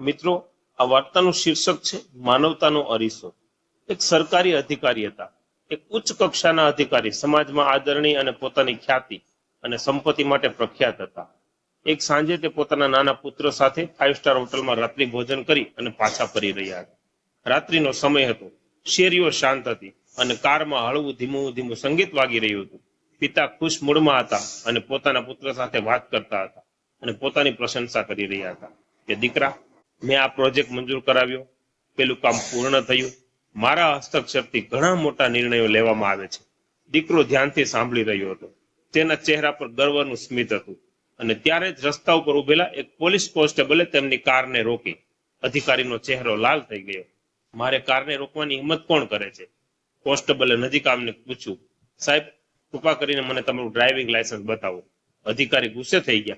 મિત્રો, આ વાર્તાનું શીર્ષક છે માનવતાનો અરીસો. એક સરકારી અધિકારી હતા. એક ઉચ્ચ કક્ષાના અધિકારી, સમાજમાં આદરણીય અને પોતાની ખ્યાતિ અને સંપત્તિ માટે પ્રખ્યાત હતા. એક સાંજે તે પોતાના નાના પુત્ર સાથે ફાઇવ સ્ટાર હોટલમાં રાત્રિ ભોજન કરી અને પાછા ફરી રહ્યા હતા. રાત્રિનો સમય હતો. શેરીઓ શાંત હતી અને કારમાં હળવું ધીમું ધીમું સંગીત વાગી રહ્યું હતું. પિતા ખુશ મૂડમાં હતા અને પોતાના પુત્ર સાથે વાત કરતા હતા અને પોતાની પ્રશંસા કરી રહ્યા હતા કે, દીકરા મેં આ પ્રોજેક્ટ મંજૂર કરાવ્યો. પેલું કામ પૂર્ણ થયું. મારા હસ્તક્ષેપથી ઘણા મોટા નિર્ણયો લેવામાં આવે છે. દીકરો ધ્યાનથી સાંભળી રહ્યો હતો. તેના ચહેરા પર ગર્વનું સ્મિત હતું. અને ત્યારે જ રસ્તા ઉપર ઉભેલા એક પોલીસ કોન્સ્ટેબલે તેમની કારને રોકી. અધિકારીનો ચહેરો લાલ થઈ ગયો. મારે કારને રોકવાની હિંમત કોણ કરે છે? કોન્સ્ટેબલે નજીક આમને પૂછ્યું. સાહેબ, કૃપા કરીને મને તમારું ડ્રાઇવિંગ લાયસન્સ બતાવો. અધિકારી ગુસ્સે થઈ ગયા.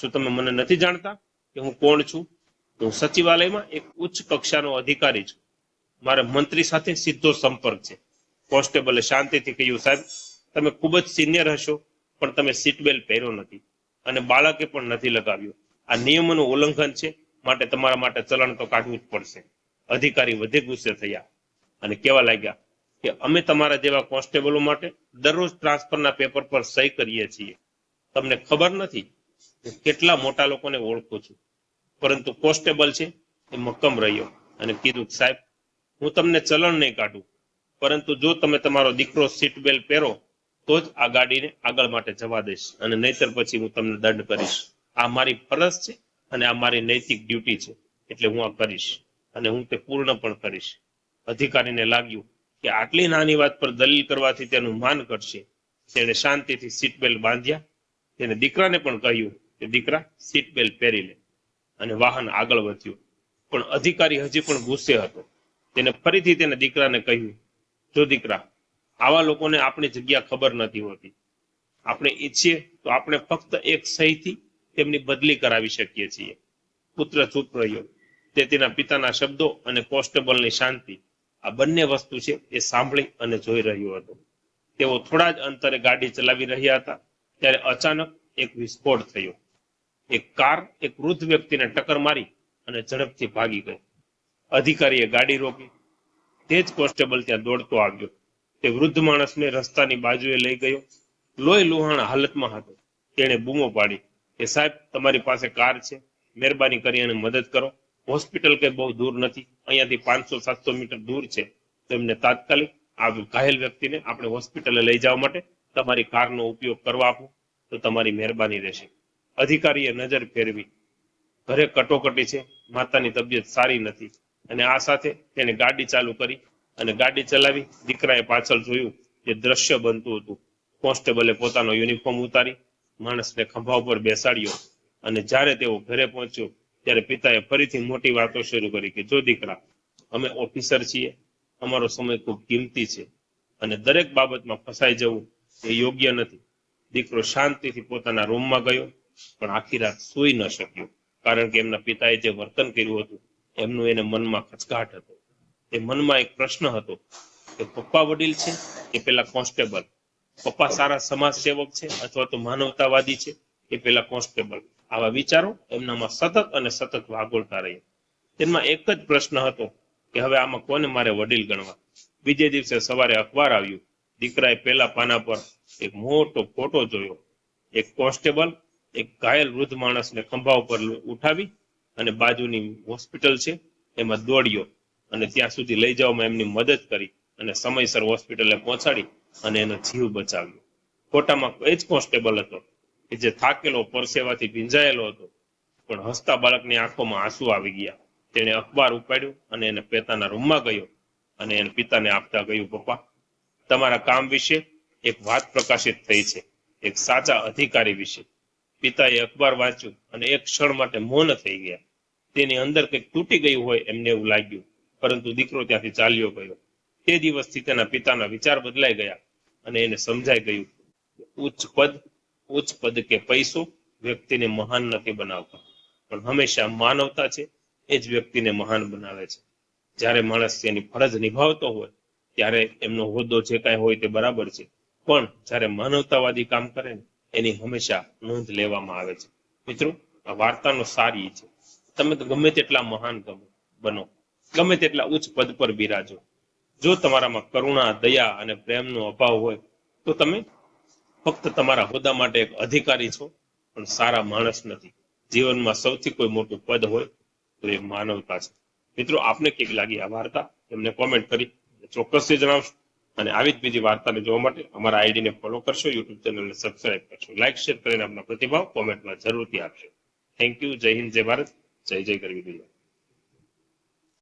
શું તમે મને નથી જાણતા કે હું કોણ છું? હું સચિવાલયમાં એક ઉચ્ચ કક્ષાનો અધિકારી છું. મારે મંત્રી સાથે સીધો સંપર્ક છે. કોન્સ્ટેબલે શાંતિથી કહ્યું, સાહેબ, તમે ખૂબ જ સિનિયર હશો, પણ તમે સીટ બેલ્ટ પહેર્યો નથી અને બાળકે પણ નથી લગાવ્યો. આ નિયમોનું ઉલ્લંઘન છે, માટે તમારા માટે ચલણ તો કાઢવું જ પડશે. અધિકારી વધે ગુસ્સે થયા અને કહેવા લાગ્યા કે અમે તમારા જેવા કોન્સ્ટેબલો માટે દરરોજ ટ્રાન્સફરના પેપર પર સહી કરીએ છીએ. તમને ખબર નથી કેટલા મોટા લોકોને ઓળખું છું. પરંતુ કોન્સ્ટેબલ છે એ મક્કમ રહ્યો. અને કીધું, સાહેબ, હું તમને ચલણ નહીં કાઢું. પરંતુ જો તમે તમારો દીકરો સીટ બેલ્ટ પહેરો, તો જ આ ગાડીને આગળ માટે જવા દઈશ. અને નહીતર પછી હું તમને દંડ કરીશ. આ મારી ફરજ છે અને આ મારી નૈતિક ડ્યુટી છે. એટલે હું આ કરીશ. અને હું તે પૂર્ણ પણ કરીશ. અધિકારીને લાગ્યું કે આટલી નાની વાત પર દલીલ કરવાથી તેનું માન કરશે તેણે શાંતિથી સીટ બેલ્ટ બાંધ્યા. તેને દીકરાને પણ કહ્યું કે, દીકરા સીટ બેલ્ટ પહેરી લે. અને વાહન આગળ વધ્યું. પણ અધિકારી હજી પણ ગુસ્સે હતો. તેને ફરીથી તેના દીકરાને કહ્યું, જો દીકરા, આવા લોકોને આપણી જગ્યા ખબર નથી હોતી. આપણે ઈચ્છીએ તો આપણે ફક્ત એક સહીથી તેમની બદલી કરાવી શકીએ છીએ. પુત્ર ચૂપ રહ્યો. તે તેના પિતાના શબ્દો અને કોન્સ્ટેબલની શાંતિ, આ બંને વસ્તુ છે એ સાંભળી અને જોઈ રહ્યો હતો. તેઓ થોડા જ અંતરે ગાડી ચલાવી રહ્યા હતા, ત્યારે અચાનક એક વિસ્ફોટ થયો. એક કાર, એક વૃદ્ધ વ્યક્તિને ટક્કર મારી અને ઝડપથી ભાગી ગઈ અધિકારીએ ગાડી રોકી. તે જ કોન્સ્ટેબલ ત્યાં દોડતો આવ્યો. તે વૃદ્ધ માણસને રસ્તાની બાજુએ લઈ ગયો. લોહી લુહાણ હાલતમાં હતો. તેણે બૂમો પાડી કે, સાહેબ, તમારી પાસે કાર છે. મહેરબાની કરી અને મદદ કરો. હોસ્પિટલ કઈ બહુ દૂર નથી. અહીંયાથી પાંચસો, સાતસો મીટર દૂર છે. તો એમને તાત્કાલિક આ ઘાયલ વ્યક્તિને આપણે હોસ્પિટલે લઈ જવા માટે તમારી કારનો ઉપયોગ કરવા આપો. તો તમારી મહેરબાની રહેશે. અધિકારીએ નજર ફેરવી. ઘરે કટોકટી છે, માતાની તબિયત સારી નથી અને આ સાથે તેને ગાડી ચાલુ કરી અને ગાડી ચલાવી દીકરાએ પાછળ જોયું તે દ્રશ્ય બનતું હતું. કોન્સ્ટેબલે પોતાનો યુનિફોર્મ ઉતારી માણસને ખંભા ઉપર બેસાડ્યો અને જ્યારે તેઓ ઘરે પહોંચ્યો ત્યારે પિતાએ ફરીથી મોટી વાતો શરૂ કરી કે, જો દીકરા, અમે ઓફિસર છીએ, અમારો સમય ખૂબ કિંમતી છે અને દરેક બાબતમાં ફસાઈ જવું એ યોગ્ય નથી. દીકરો શાંતિથી પોતાના રૂમમાં ગયો પણ આખી રાત સૂઈ ન શક્યો. કારણ કે એમના પિતાએ જે વર્તન કર્યું હતું, એમનું એને મનમાં ખચકાટ હતો. એ મનમાં એક પ્રશ્ન હતો કે પપ્પા વડીલ છે કે પેલા કોન્સ્ટેબલ? પપ્પા સારા સમાજ સેવક છે અથવા તો માનવતાવાદી છે એ પેલા કોન્સ્ટેબલ? આવા વિચારો એમનામાં સતત અને સતત વાગોળતા રહ્યા. તેમાં એક જ પ્રશ્ન હતો કે હવે આમાં કોને મારે વડીલ ગણવા? બીજે દિવસે સવારે અખબાર આવ્યું. દીકરાએ પેલા પાના પર એક મોટો ફોટો જોયો. એક કોન્સ્ટેબલ એક ઘાયલ વૃદ્ધ માણસને ખંભા ઉપર ઉઠાવી અને બાજુની હોસ્પિટલ છે, એમાં દોડ્યો અને ત્યાં સુધી લઈ જવામાં એમની મદદ કરી અને સમયસર હોસ્પિટલે પહોંચાડી અને એનો જીવ બચાવ્યો. ફોટામાં એ જ કોન્સ્ટેબલ હતો કે જે થાકેલો પરસેવાથી ભીંજાયેલો હતો, પણ હસતા બાળકની આંખોમાં આંસુ આવી ગયા. તેણે અખબાર ઉપાડ્યું અને એને પિતાના રૂમમાં ગયો અને એને પિતાને આપતા ગયું, પપ્પા, તમારા કામ વિશે એક વાત પ્રકાશિત થઈ છે, એક સાચા અધિકારી વિશે. પિતાએ અખબાર વાંચ્યું અને એક ક્ષણ માટે મૌન થઈ ગયા. તેની અંદર કંઈક તૂટી ગયું હોય એમને એવું લાગ્યું. પરંતુ દીકરો ત્યાંથી ચાલ્યો ગયો. તે દિવસથી તેના પિતાના વિચાર બદલાઈ ગયા અને એને સમજાઈ ગયું ઉચ્ચ પદ ઉચ્ચ પદ કે પૈસો વ્યક્તિને મહાન નથી બનાવતા. પણ હંમેશા માનવતા છે, એ જ વ્યક્તિને મહાન બનાવે છે. જ્યારે માણસ તેની ફરજ નિભાવતો હોય, ત્યારે એમનો હોદ્દો જે કાંઈ હોય તે બરાબર છે. પણ જ્યારે માનવતાવાદી કામ કરે ને એની હંમેશા નોંધ લેવામાં આવે છે. મિત્રો, આ વાર્તાનો સાર એ છે. તમે તો ગમે તેટલા મહાન બનો. ગમે તેટલા ઉચ્ચ પદ પર બિરાજો. જો તમારામાં કરુણા, દયા અને પ્રેમનો અભાવ હોય, તો તમે ફક્ત તમારા હોદ્દા માટે એક અધિકારી છો, પણ સારા માણસ નથી. જીવનમાં સૌથી કોઈ મોટું પદ હોય, તો એ માનવતા છે. મિત્રો, આપને કેક લાગી આ વાર્તા? એમને કોમેન્ટ કરી ચોક્કસથી જણાવશો. અને આવી જ બીજી વાર્તાને જોવા માટે અમારા આઈડીને ફોલો કરશો યુટ્યુબ ચેનલને સબસ્ક્રાઇબ કરશો. લાઇક શેર કરીને આપના પ્રતિભાવ કોમેન્ટમાં જરૂરથી આપશો થેન્ક યુ જય હિન્દ, જય ભારત. જય જય દુનિયા.